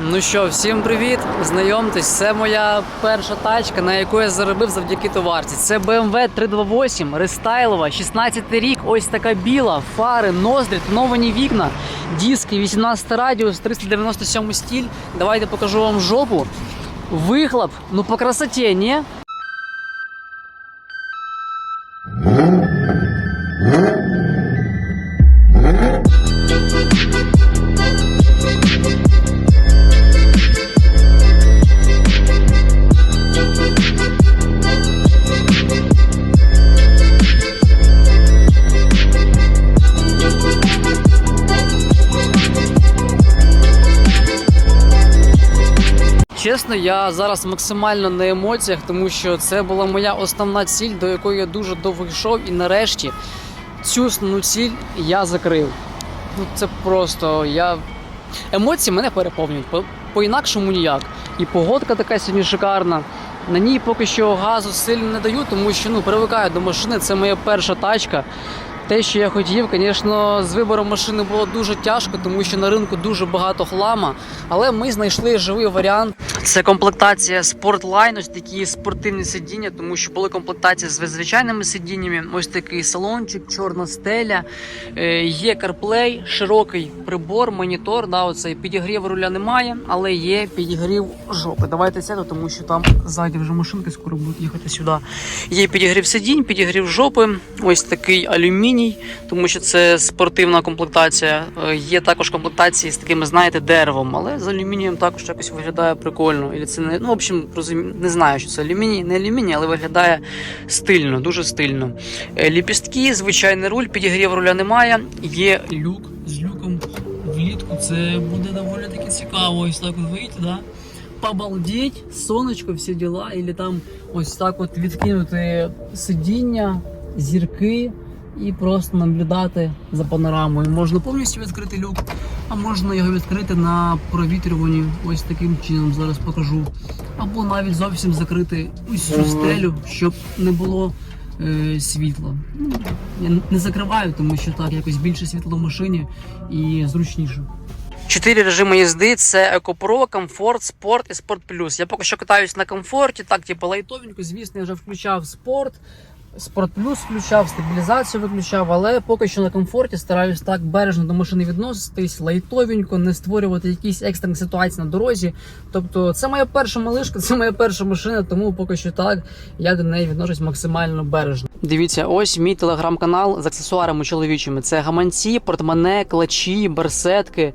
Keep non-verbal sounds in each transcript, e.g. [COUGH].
Ну що, всім привіт! Знайомтесь, це моя перша тачка, на яку я заробив завдяки товарці. Це BMW 328 рестайлова, 16 рік, ось така біла, фари, ноздрі, тоновані вікна, диски, 18 радіус, 397 стіль. Давайте покажу вам жопу. Вихлоп, ну по красоті, ні? Чесно, я зараз максимально на емоціях, тому що це була моя основна ціль, до якої я дуже довго йшов, і нарешті цю основну ціль я закрив. Ну це просто я. Емоції мене переповнюють. По- По-інакшому ніяк. І погодка така сьогодні шикарна. На ній поки що газу сильно не даю, тому що ну привикаю до машини. Це моя перша тачка. Те, що я хотів, звісно, з вибором машини було дуже тяжко, тому що на ринку дуже багато хлама. Але ми знайшли живий варіант. Це комплектація Sportline, ось такі спортивні сидіння, тому що були комплектації з звичайними сидіннями. Ось такий салончик, чорна стеля, е, є CarPlay, широкий прибор, монітор. Да, оцей підігрів руля немає, але є підігрів жопи. Давайте сяду, тому що там ззаді вже машинки скоро будуть їхати сюди. Є підігрів сидінь, підігрів жопи, ось такий алюміній, тому що це спортивна комплектація. Е, Є також комплектації з такими, знаєте, деревом, але з алюмінієм також якось виглядає прикольно. Ілі це не ну, в общем, розумі... не знаю, що це алюміній, не алюміній, але виглядає стильно, дуже стильно. Е, Ліпістки, звичайний руль, підігрів руля немає. Є люк з люком влітку. Це буде доволі таки цікаво. Ось так от вийти, да? Побалдеть, сонечко, всі діла, і там ось так от відкинути сидіння, зірки і просто наблюдати за панорамою. Можна повністю відкрити люк, а можна його відкрити на провітрюванні ось таким чином. Зараз покажу. Або навіть зовсім закрити усю стелю, щоб не було е, світла. Ну, я не закриваю, тому що так якось більше світла в машині і зручніше. Чотири режими їзди: це EcoPro, комфорт, спорт і спорт плюс. Я поки що катаюсь на комфорті, так типу лайтовенько. Звісно, я вже включав спорт. Спорт плюс включав, стабілізацію виключав, але поки що на комфорті стараюсь так бережно до машини відноситись, лайтовенько, не створювати якісь екстрені ситуації на дорозі. Тобто, це моя перша малишка, [LAUGHS] це моя перша машина, тому поки що так я до неї відношусь максимально бережно. Дивіться, ось мій телеграм-канал з аксесуарами чоловічими. Це гаманці, портмоне, клачі, барсетки.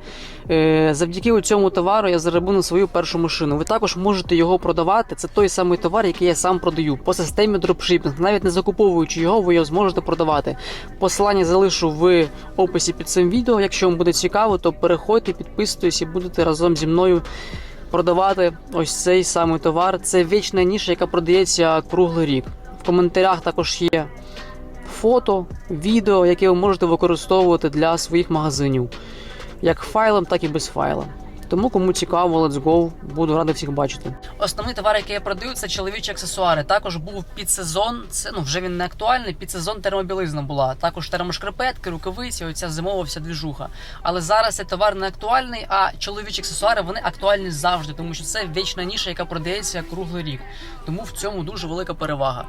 Е, Завдяки цьому товару я заробив на свою першу машину. Ви також можете його продавати. Це той самий товар, який я сам продаю по системі дропшипінг. Навіть не закуповуючи його, ви його зможете продавати. Посилання залишу в описі під цим відео. Якщо вам буде цікаво, то переходьте, підписуйтесь і будете разом зі мною. Продавати ось цей самий товар. Це вічна ніша, яка продається круглий рік. В коментарях також є фото, відео, які ви можете використовувати для своїх магазинів, як файлом, так і без файла. Тому кому цікаво, let's go, буду радий всіх бачити. Основний товар, який я продаю, це чоловічі аксесуари. Також був підсезон. Це ну вже він не актуальний. Підсезон термобілизна була. Також термошкарпетки, рукавиці, оця зимова вся двіжуха. Але зараз цей товар не актуальний, а чоловічі аксесуари вони актуальні завжди, тому що це вічна ніша, яка продається круглий рік. Тому в цьому дуже велика перевага.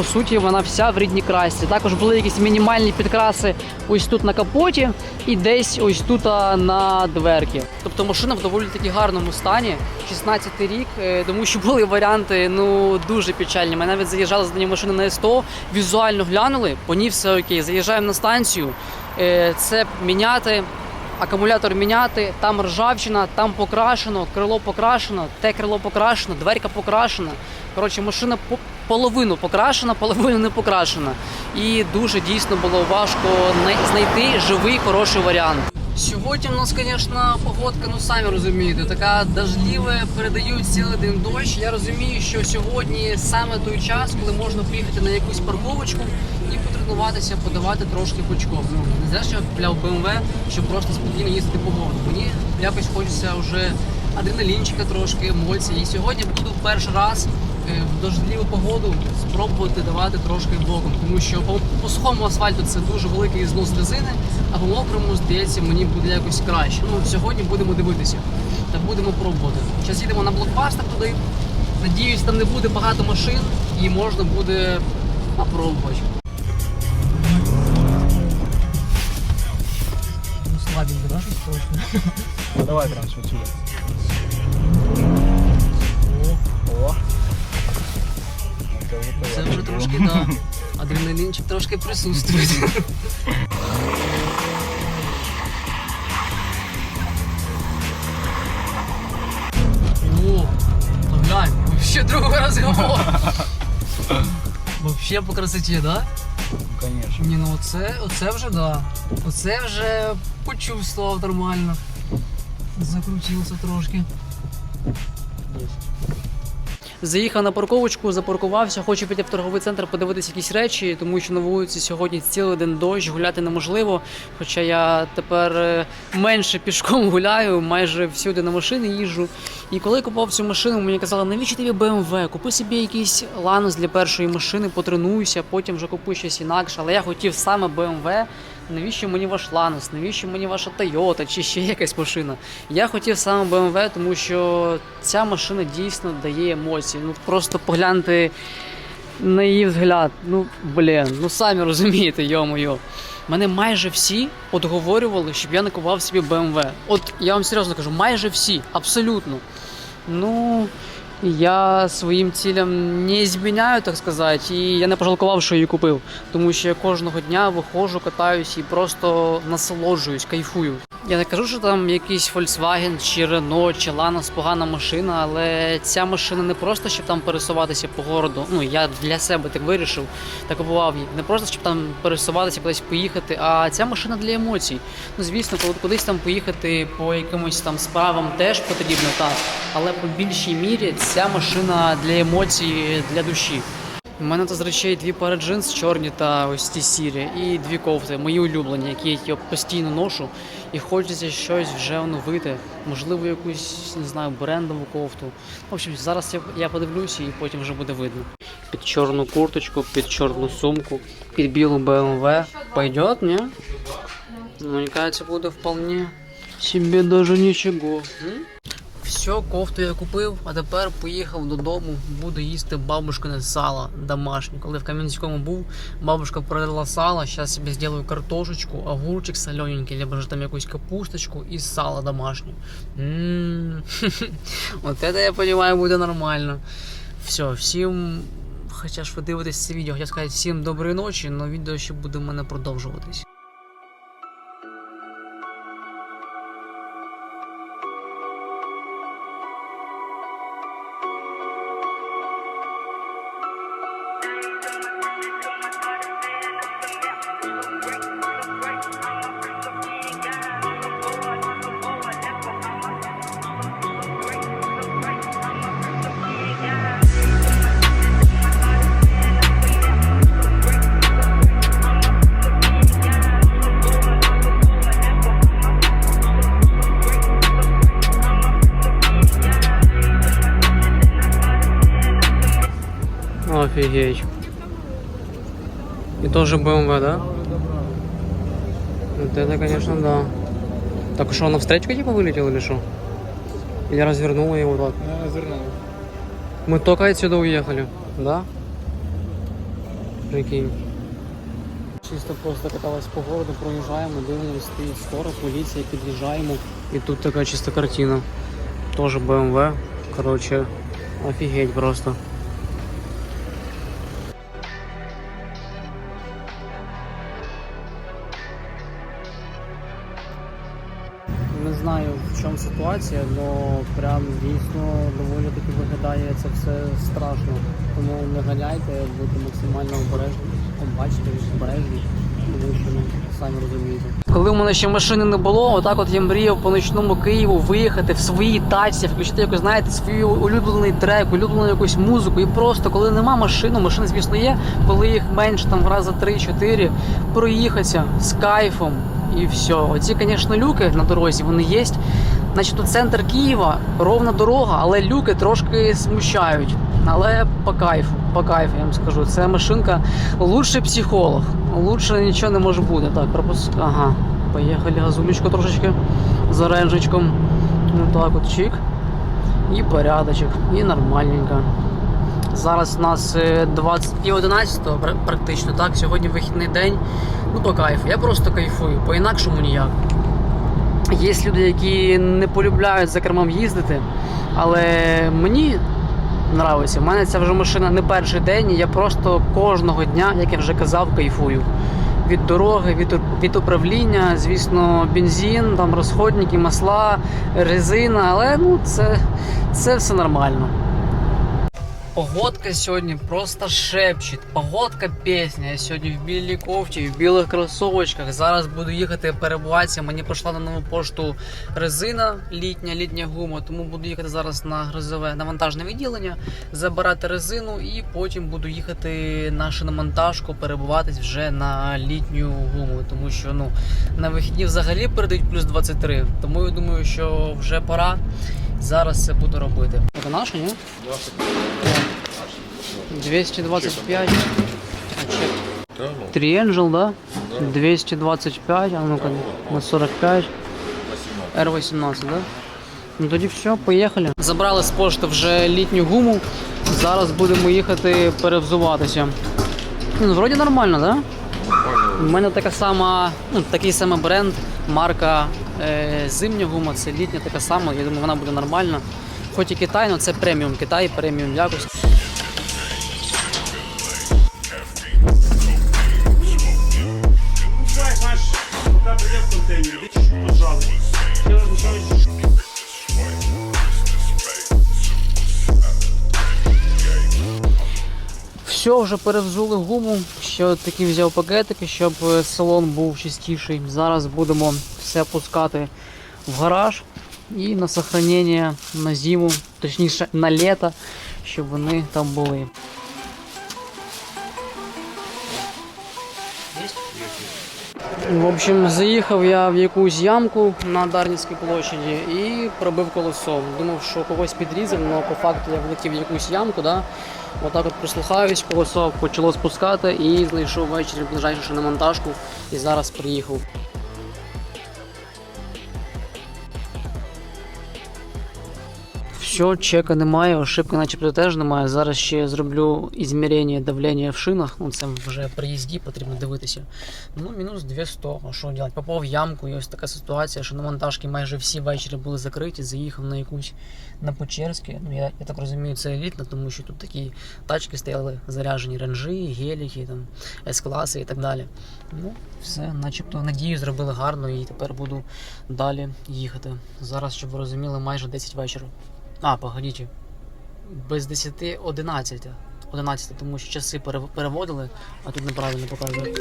По суті, вона вся в рідній красці. Також були якісь мінімальні підкраси ось тут на капоті і десь ось тут на дверки. Тобто машина в доволі таки гарному стані. 16 рік, е, тому що були варіанти ну дуже печальні. Ми навіть заїжджали з нею машини на СТО, візуально глянули, по ній все окей. Заїжджаємо на станцію. е, Це міняти. Акумулятор міняти, там ржавчина, там покрашено, крило покрашено, те крило покрашено, дверка покрашена. Коротше, машина половину покрашена, половину не покрашена. І дуже дійсно було важко най- знайти живий хороший варіант. Сьогодні у нас, звісно, погодка, ну самі розумієте, така дождлива, передають цілий день дощ. Я розумію, що сьогодні саме той час, коли можна приїхати на якусь парковочку і потренуватися, подавати трошки пучком. Ну не зря, що купляв BMW, щоб просто спокійно їздити по городу. Мені якось хочеться вже адреналінчика трошки, емоцій. І сьогодні буду перший раз в дождливу погоду спробувати давати трошки боком, тому що по, по сухому асфальту це дуже великий знос резини, а по мокрому, здається, мені буде якось краще. Ну, сьогодні будемо дивитися та будемо пробувати. Зараз їдемо на блокбастер туди. Надіюсь, там не буде багато машин і можна буде попробувати. Ну, слабенько, да, щось точно? Ну, давай прям с отсюда. О. Це вже трошки, да. Адреналінчик трошки присутствує. О, ну глянь, вообще другой разговор. Вообще по красоті, да? Ну, конечно. Ні, ну оце, оце вже да. Оце вже почувствував нормально. Закрутився трошки. Заїхав на парковочку, запаркувався, хочу піти в торговий центр подивитися якісь речі, тому що на вулиці сьогодні цілий день дощ, гуляти неможливо. Хоча я тепер е, менше пішком [LAUGHS] гуляю, майже всюди на машині їжджу. І коли купував цю машину, мені казали, навіщо тобі BMW? Купи собі якийсь ланос для першої машини, потренуйся, потім вже купуй щось інакше. Але я хотів саме BMW. Навіщо мені ваш Ланос, навіщо мені ваша Toyota чи ще якась машина? Я хотів саме BMW, тому що ця машина дійсно дає емоції. Ну просто погляньте на її взгляд. Ну блін, ну самі розумієте, йо-моє. Мене майже всі отговорювали, щоб я не купував собі BMW. От я вам серйозно кажу, майже всі, абсолютно. Ну, я своїм цілям не зміняю, так сказати, і я не пожалкував, що її купив. Тому що я кожного дня виходжу, катаюсь і просто насолоджуюсь, кайфую. Я не кажу, що там якийсь Volkswagen чи Renault чи Lanos погана машина, але ця машина не просто щоб там пересуватися по городу. Ну я для себе так вирішив, так купував її. Не просто щоб там пересуватися, кудись поїхати, а ця машина для емоцій. Ну звісно, коли кудись там поїхати по якимось там справам теж потрібно так. Але по більшій мірі ця машина для емоцій, для душі. У мене тут з речей дві пари джинс чорні та ось ті сірі, і дві кофти, мої улюблені, які я постійно ношу. І хочеться щось вже оновити. Можливо, якусь не знаю, брендову кофту. В общем, зараз я, я подивлюся і потім вже буде видно. Під чорну курточку, під чорну сумку, під білу BMW. Пойдет, ні? Ну, мені кажется, буде вполне себе даже нічого. Все, кофту я купив, а тепер поїхав додому, буду їсти бабушкине сало домашнє. Коли в Кам'янському був, бабушка продала сало, зараз собі зроблю картошечку, огурчик солененький, либо ж там якусь капусточку і сало домашнє. [LAUGHS] От це, я розумію, буде нормально. Все, всім, хоча ж ви дивитесь це відео, хотів сказати всім доброї ночі, але відео ще буде в мене продовжуватись. Офигеть. И тоже BMW, да? Вот это, конечно, да. Так что, он навстречу типа вылетел или что? Или развернула его так? Я развернул. Мы только отсюда уехали, да? Прикинь. Чисто просто каталась по городу, проїжджаємо, дивимося, стоїть скоро, поліція, під'їжджаємо. І тут така чиста картина. Тоже BMW. Короче, офігеть просто. Знаю в чому ситуація, але прям дійсно доволі таки виглядає це все страшно. Тому не ганяйте, будьте максимально обережні, побачите, обережні, тому що ну, самі розумієте. Коли в мене ще машини не було, отак от я мріяв по ночному Києву виїхати в своїй тачці, включити якось, знаєте, свій улюблений трек, улюблену якусь музику. І просто коли нема машини, машини, звісно, є, коли їх менше там в рази 3-4, проїхатися з кайфом. І все. Оці, звісно, люки на дорозі вони є. Значить, тут центр Києва, ровна дорога, але люки трошки смущають. Але по кайфу, по кайфу, я вам скажу. Це машинка лучший психолог. Лучше нічого не може бути. Так, пропуск. Ага. Поїхали газулечку трошечки за ренжечком. Ну так от чик. І порядочок, і нормальненько. Зараз у нас е, 20 пів 11 практично, так? Сьогодні вихідний день. Ну, по кайфу. Я просто кайфую, по-інакшому ніяк. Є люди, які не полюбляють за кермом їздити, але мені нравиться. У мене ця вже машина не перший день, і я просто кожного дня, як я вже казав, кайфую. Від дороги, від, від управління, звісно, бензин, там розходники, масла, резина, але ну це, це все нормально. Погодка сьогодні просто шепчет. Погодка пісня. Я сьогодні в білій кофті, в білих кросовочках. Зараз буду їхати перебуватися. Мені прийшла на нову пошту резина, літня, літня гума. Тому буду їхати зараз на грозове навантажне відділення, забирати резину і потім буду їхати на шиномонтажку, перебуватись вже на літню гуму. Тому що ну на вихідні взагалі передають плюс 23. Тому я думаю, що вже пора. Зараз це буду робити. Це наше, ні? 225. А чек. Да, ну, Triangel, да? 225, а ну-ка, на 45. R18, да? Ну тоді все, поїхали. Забрали з пошти вже літню гуму. Зараз будемо їхати перевзуватися. Ну, вроді нормально, да? У мене така сама, ну, такий самий бренд, марка зимня гума, це літня така сама. Я думаю, вона буде нормальна. Хоч і Китай, але це преміум Китай, преміум якості. Все, вже перевзули гуму. Ще такі взяв пакетики, щоб е, салон був чистіший. Зараз будемо все пускати в гараж і на сохранення на зиму, точніше на літо, щоб вони там були. В общем, заїхав я в якусь ямку на Дарницькій площаді і пробив колесо. Думав, що когось підрізав, але по факту я влетів в якусь ямку, да? Отак от прислухаюсь, колесо почало спускати і знайшов ввечері ближайшу на монтажку і зараз приїхав. Все, чека немає, ошибки начебто теж немає. Зараз ще зроблю ізмірення давлення в шинах. Ну це вже при їзді потрібно дивитися. Ну, мінус 200. А що робити? Попав в ямку, і ось така ситуація, що на монтажки майже всі ввечері були закриті. Заїхав на якусь на Печерське. Ну, я, я так розумію, це елітно, тому що тут такі тачки стояли заряджені ренжі, геліки, там, С-класи і так далі. Ну, все, начебто, надію, зробили гарно і тепер буду далі їхати. Зараз, щоб ви розуміли, майже 10 вечора. А, погодіть. Без 10 11. 11, тому що часи переводили, а тут неправильно показує.